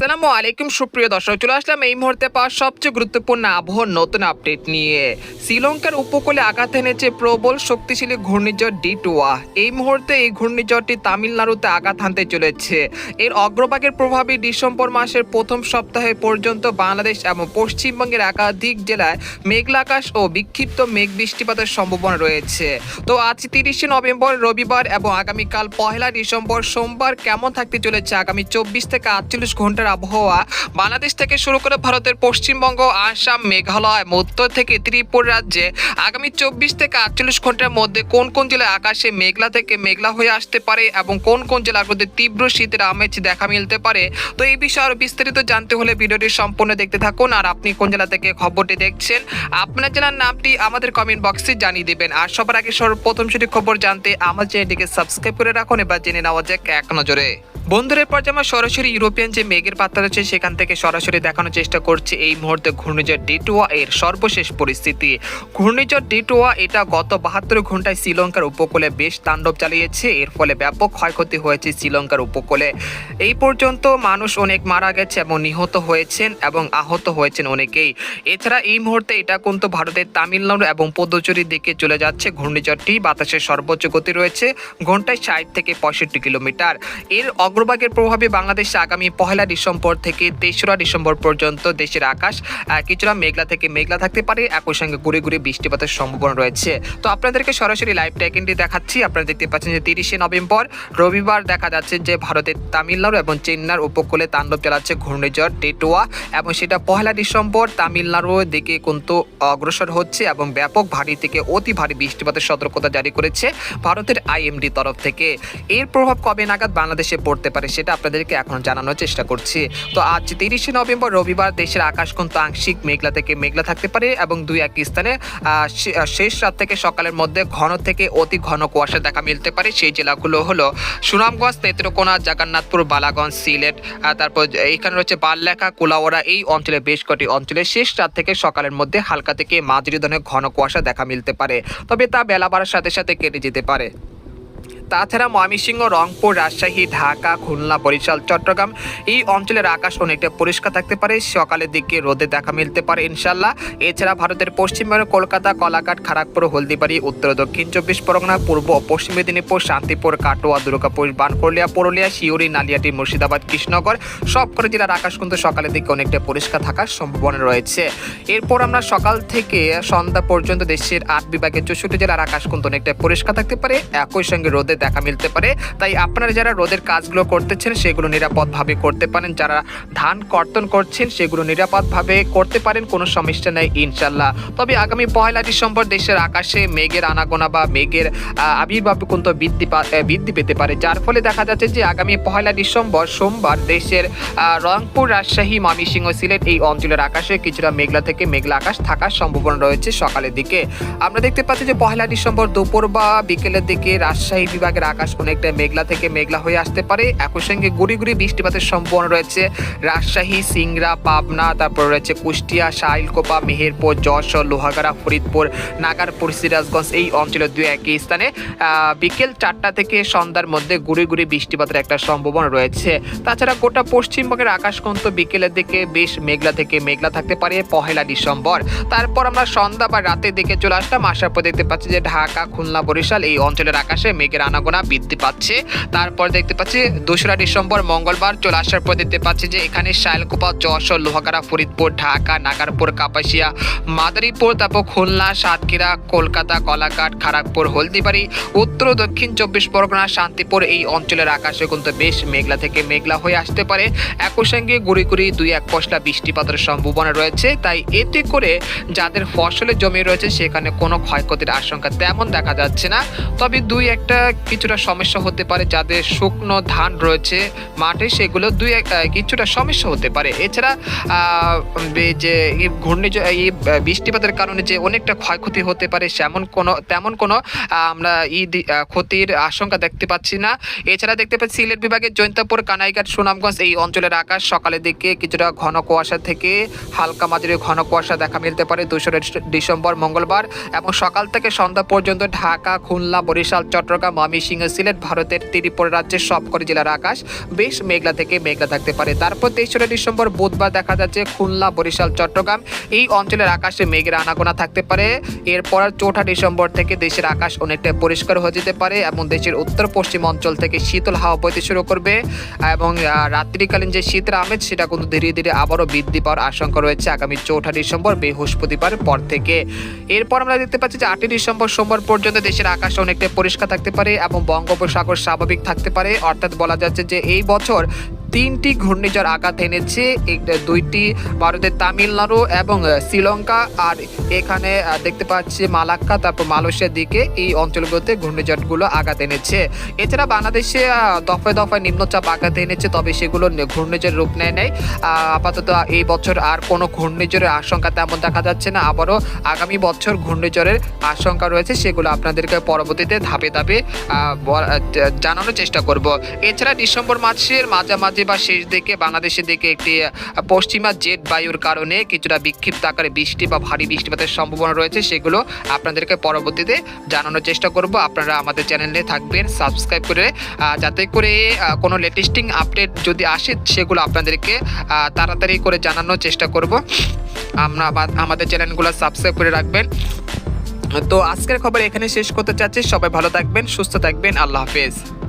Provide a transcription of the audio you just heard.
আসসালামু আলাইকুম, সুপ্রিয় দর্শক, চলে আসলাম এই মুহূর্তে পাওয়া সবচেয়ে গুরুত্বপূর্ণ আবহাওয়ার নতুন আপডেট নিয়ে। শ্রীলঙ্কার উপকূলে আঘাত এনেছে প্রবল, শক্তিশালী ঘূর্ণিঝড় ডিটুয়া এই মুহূর্তে এই ঘূর্ণিঝড়টি তামিলনাড়ুতে আঘাত হানতে চলেছে। এর অগ্রভাগের প্রভাবে ডিসেম্বর মাসের প্রথম সপ্তাহে পর্যন্ত বাংলাদেশ এবং পশ্চিমবঙ্গের একাধিক জেলায় মেঘলা আকাশ ও বিক্ষিপ্ত মেঘ বৃষ্টিপাতের সম্ভাবনা রয়েছে। তো আজ তিরিশে নভেম্বর, রবিবার এবং আগামীকাল পহেলা ডিসেম্বর সোমবার কেমন থাকতে চলেছে? আগামী চব্বিশ থেকে আটচল্লিশ ঘণ্টার আবহাওয়া। বাংলাদেশ থেকে শুরু করে ভারতের পশ্চিমবঙ্গ, আসাম, মেঘালয়, মধ্য থেকে ত্রিপুরা রাজ্যে আগামী চব্বিশ থেকে আটচল্লিশ ঘণ্টার মধ্যে কোন কোন জেলায় আকাশে মেঘলা থেকে মেঘলা হয়ে আসতে পারে এবং কোন কোন জেলাগুলোতে তীব্র শীতের আমেজ দেখা মিলতে পারে? তো এই বিষয়ে আরও বিস্তারিত জানতে হলে ভিডিওটি সম্পূর্ণ দেখতে থাকুন আর আপনি কোন জেলা থেকে খবরটি দেখছেন, আপনার জেলার নামটি আমাদের কমেন্ট বক্সে জানিয়ে দেবেন। আর সবার আগে সর্বপ্রথম সেটি খবর জানতে আমার চ্যানেলটিকে সাবস্ক্রাইব করে রাখুন এবার জেনে নেওয়া যাক এক নজরে। বন্ধুদের পর যেমন সরাসরি ইউরোপিয়ান যে মেঘের পাত্রা রয়েছে সেখান থেকে সরাসরি দেখানোর চেষ্টা করছে এই মুহূর্তে ঘূর্ণিঝড় ডিটোয়া এর সর্বশেষ পরিস্থিতি। ঘূর্ণিঝড় ডিটোয়া এটা গত বাহাত্তর ঘন্টায় শ্রীলঙ্কার উপকূলে বেশ তাণ্ডব চালিয়েছে, এর ফলে ব্যাপক ক্ষয়ক্ষতি হয়েছে শ্রীলঙ্কার উপকূলে। এই পর্যন্ত মানুষ অনেক মারা গেছে এবং নিহত হয়েছেন এবং আহত হয়েছেন অনেকেই। এছাড়া এই মুহূর্তে এটা কিন্তু ভারতের তামিলনাড়ু এবং পদুচুরির দিকে চলে যাচ্ছে ঘূর্ণিঝড়টি। বাতাসের সর্বোচ্চ গতি রয়েছে ঘন্টায় ষাট থেকে পঁয়ষট্টি কিলোমিটার। এর অগ্রভাগের প্রভাবে বাংলাদেশে আগামী পহেলা ডিসেম্বর থেকে তেসরা ডিসেম্বর পর্যন্ত দেশের আকাশ কিছুটা মেঘলা থেকে মেঘলা থাকতে পারে। একই সঙ্গে ঘুরে ঘুরে বৃষ্টিপাতের সম্ভাবনা রয়েছে। তো আপনাদেরকে সরাসরি লাইভ ট্র্যাকিংটি দেখাচ্ছি। আপনারা দেখতে পাচ্ছেন যে তিরিশে নভেম্বর রবিবার দেখা যাচ্ছে যে ভারতের তামিলনাড়ু এবং চেন্নার উপকূলে তাণ্ডব চালাচ্ছে ঘূর্ণিঝড় টেটোয়া এবং সেটা পহেলা ডিসেম্বর তামিলনাড়ুর দিকে কিন্তু অগ্রসর হচ্ছে এবং ব্যাপক ভারী থেকে অতি ভারী বৃষ্টিপাতের সতর্কতা জারি করেছে ভারতের আইএমডি তরফ থেকে। এর প্রভাব কবে নাগাদ বাংলাদেশে পড়তে পারে সেটা আপনাদেরকে এখন জানানোর চেষ্টা করছি। তো আজ তিরিশে নভেম্বর রবিবার দেশের আকাশ কিন্তু আংশিক মেঘলা থেকে মেঘলা থাকতে পারে এবং দুই এক স্থানে শেষ রাত থেকে সকালের মধ্যে ঘন থেকে অতি ঘন কুয়াশা দেখা মিলতে পারে। সেই জেলাগুলো হলো সুনামগঞ্জ, নেত্রকোনা, জগন্নাথপুর, বালাগঞ্জ, সিলেট তারপর এখানে রয়েছে বাললেখা কুলাওয়ারা এই অঞ্চলে বেশ কটি অঞ্চলে শেষ রাত থেকে সকালের মধ্যে হালকা থেকে মাঝারি ধরনের ঘন কুয়াশা দেখা মিলতে পারে। তবে তা বেলা বাড়ার সাথে সাথে কেটে যেতে পারে। তাছাড়া ময়মনসিংহ, রংপুর, রাজশাহী, ঢাকা, খুলনা, বরিশাল, চট্টগ্রাম এই অঞ্চলের আকাশ অনেকটা পরিষ্কার থাকতে পারে। সকালের দিকে রোদে দেখা মিলতে পারে ইনশাল্লাহ এছাড়া ভারতের পশ্চিমবঙ্গ কলকাতা, কলাঘাট খড়গপুর হলদিবাড়ি, উত্তর দক্ষিণ চব্বিশ পরগনা, পূর্ব ও পশ্চিম মেদিনীপুর, শান্তিপুর, কাটোয়া, দুর্গাপুর বানকরলিয়া পুরুলিয়া শিউরি নালিয়াটি, মুর্শিদাবাদ, কৃষ্ণনগর সবকটি জেলার আকাশ কিন্তু সকালের দিকে অনেকটা পরিষ্কার থাকার সম্ভাবনা রয়েছে। এরপর আমরা সকাল থেকে সন্ধ্যা পর্যন্ত দেশের আট বিভাগের চৌষট্টি জেলার আকাশ কিন্তু অনেকটা পরিষ্কার থাকতে পারে। একই সঙ্গে রোদে দেখা মিলতে পারে। তাই আপনারা যারা রোদের কাজগুলো করতেছেন, সেগুলো নিরাপদভাবে করতে পারেন। যারা ধান কর্তন করছেন, সেগুলো নিরাপদভাবে করতে পারেন। কোনো সমস্যা নেই, ইনশাল্লাহ। তবে আগামী পয়লা ডিসেম্বর দেশের আকাশে মেঘের আনাগোনা বা মেঘের আবির্ভাব কিন্তু বৃদ্ধি বৃদ্ধি পেতে পারে। যার ফলে দেখা যাচ্ছে যে আগামী পয়লা ডিসেম্বর, সোমবার দেশের রংপুর, রাজশাহী, ময়মনসিংহ, সিলেট এই অঞ্চলের আকাশে কিছুটা মেঘলা থেকে মেঘলা আকাশ থাকার সম্ভাবনা রয়েছে সকালের দিকে। আমরা দেখতে পাচ্ছি যে পয়লা ডিসেম্বর দুপুর বা বিকেলের দিকে রাজশাহী বিভাগের আকাশ অনেকটা মেঘলা থেকে মেঘলা হয়ে আসতে পারে। একই সঙ্গে গুড়ি গুড়ি বৃষ্টিপাতের সম্ভাবনা রয়েছে। রাজশাহী, সিংড়া, পাবনা, তারপর রয়েছে কুষ্টিয়া, শাইলকোপা, মেহেরপুর, যশোর, লোহাগাড়া, ফরিদপুর, নাগারপুর, সিরাজগঞ্জ, এই অঞ্চলের দুই একই স্থানে। বিকেল চারটা থেকে সন্ধ্যার মধ্যে গুড়ি গুড়ি বৃষ্টিপাতের একটা সম্ভাবনা রয়েছে। তাছাড়া গোটা পশ্চিমবঙ্গের আকাশ কিন্তু বিকেলের দিকে বেশ মেঘলা থেকে মেঘলা থাকতে পারে পহেলা ডিসেম্বর। তারপর আমরা সন্ধ্যা বা রাতের দিকে চলে আসলাম। আসার পর দেখতে পাচ্ছি যে ঢাকা, খুলনা, বরিশাল এই অঞ্চলের আকাশে মেঘের আনাগোনা বৃদ্ধি পাচ্ছে। তারপর দেখতে পাচ্ছি, দোসরা ডিসেম্বর মঙ্গলবার চলে আসার পর দেখতে পাচ্ছি যে এখানে শাইলকুপা, যশোর, লোহাগাড়া, ফরিদপুর, ঢাকা, নাগারপুর, কাপাসিয়া, মাদারীপুর, তারপর খুলনা, সাতক্ষীরা, কলকাতা কলাঘাট খড়গপুর হলদিবাড়ি, উত্তর দক্ষিণ চব্বিশ পরগনা, শান্তিপুর এই অঞ্চলের আকাশে কিন্তু বেশ মেঘলা থেকে মেঘলা হয়ে আসতে পারে। একই সঙ্গে গুড়ি গুড়ি দুই এক পশলা বৃষ্টিপাতের সম্ভাবনা রয়েছে। তাই এতে করে যাদের ফসলের জমি রয়েছে, সেখানে কোনো ক্ষয়ক্ষতির আশঙ্কা তেমন দেখা যাচ্ছে না। তবে দুই একটা কিছুটা সমস্যা হতে পারে যাদের শুকনো ধান রয়েছে মাঠে, সেগুলো দুই এক কিছুটা সমস্যা হতে পারে। এছাড়া যে ঘূর্ণিঝড় এই বৃষ্টিপাতের কারণে যে অনেকটা ক্ষয়ক্ষতি হতে পারে, সেমন কোনো, তেমন কোনো আমরা ই ক্ষতির আশঙ্কা দেখতে পাচ্ছি না। এছাড়া দেখতে পাচ্ছি সিলেট বিভাগের জৈন্তাপুর, কানাইঘাট, সুনামগঞ্জ, এই অঞ্চলের আকাশ সকালের দিকে কিছুটা ঘন কুয়াশা থেকে হালকা মাঝারি ঘন কুয়াশা দেখা মিলতে পারে দোসরা ডিসেম্বর, মঙ্গলবার এবং সকাল থেকে সন্ধ্যা পর্যন্ত ঢাকা, খুলনা, বরিশাল, চট্টগ্রাম ময়মনসিংহ সিলেট ভারতের ত্রিপুরা রাজ্যের সবকটি জেলার আকাশ বেশ মেঘলা থেকে মেঘলা থাকতে পারে। তারপর তেইশরা ডিসেম্বর বুধবার দেখা যাচ্ছে খুলনা, বরিশাল, চট্টগ্রাম এই অঞ্চলের আকাশে মেঘের আনাগোনা থাকতে পারে। এরপর চৌঠা ডিসেম্বর থেকে দেশের আকাশ অনেকটা পরিষ্কার হয়ে যেতে পারে এবং দেশের উত্তর পশ্চিম অঞ্চল থেকে শীতল হাওয়া বইতে শুরু করবে এবং রাত্রিকালীন যে শীতের আমেজ সেটা কিন্তু ধীরে ধীরে আবারও বৃদ্ধি পাওয়ার আশঙ্কা রয়েছে আগামী চৌঠা ডিসেম্বর বৃহস্পতিবার পর থেকে। এরপর আমরা দেখতে পাচ্ছি যে আটই ডিসেম্বর সোমবার পর্যন্ত দেশের আকাশ অনেকটা পরিষ্কার থাকতে পারে এবং বঙ্গোপসাগর স্বাভাবিক থাকতে পারে। অর্থাৎ বলা যাচ্ছে যে এই বছর তিনটি ঘূর্ণিঝড় আঘাত এনেছে। দুইটি ভারতের তামিলনাড়ু এবং শ্রীলঙ্কা। আর এখানে দেখতে পাচ্ছি মালাক্কা তারপর মালয়েশিয়ার দিকে এই অঞ্চলগুলোতে ঘূর্ণিঝড়গুলো আঘাত এনেছে। এছাড়া বাংলাদেশে দফায় দফায় নিম্নচাপ আঘাত এনেছে তবে সেগুলো ঘূর্ণিঝড় রূপ নেয় আহ, আপাতত এই বছর আর কোনো ঘূর্ণিঝড়ের আশঙ্কা তেমন দেখা যাচ্ছে না। আবারও আগামী বছর ঘূর্ণিঝড়ের আশঙ্কা রয়েছে সেগুলো আপনাদেরকে পরবর্তীতে ধাপে ধাপে জানানোর চেষ্টা করব। এছাড়া ডিসেম্বর মাসের মাঝামাঝি বা শেষ দিকে বাংলাদেশের দিকে একটি পশ্চিমা জেট বায়ুর কারণে কিছুটা বিক্ষিপ্ত আকারে বৃষ্টি বা ভারী বৃষ্টিপাতের সম্ভাবনা রয়েছে, সেগুলো আপনাদেরকে পরবর্তীতে জানানোর চেষ্টা করব। আপনারা আমাদের চ্যানেলে থাকবেন, সাবস্ক্রাইব করে যাতে করে কোনো লেটেস্টিং আপডেট যদি আসে, সেগুলো আপনাদেরকে তাড়াতাড়ি করে জানানোর চেষ্টা করব। আমরা আমা- আমাদের চ্যানেলগুলো সাবস্ক্রাইব করে রাখবেন। তো আজকের খবর এখানে শেষ করতে চাচ্ছি। সবাই ভালো থাকবেন, সুস্থ থাকবেন। আল্লাহ হাফেজ।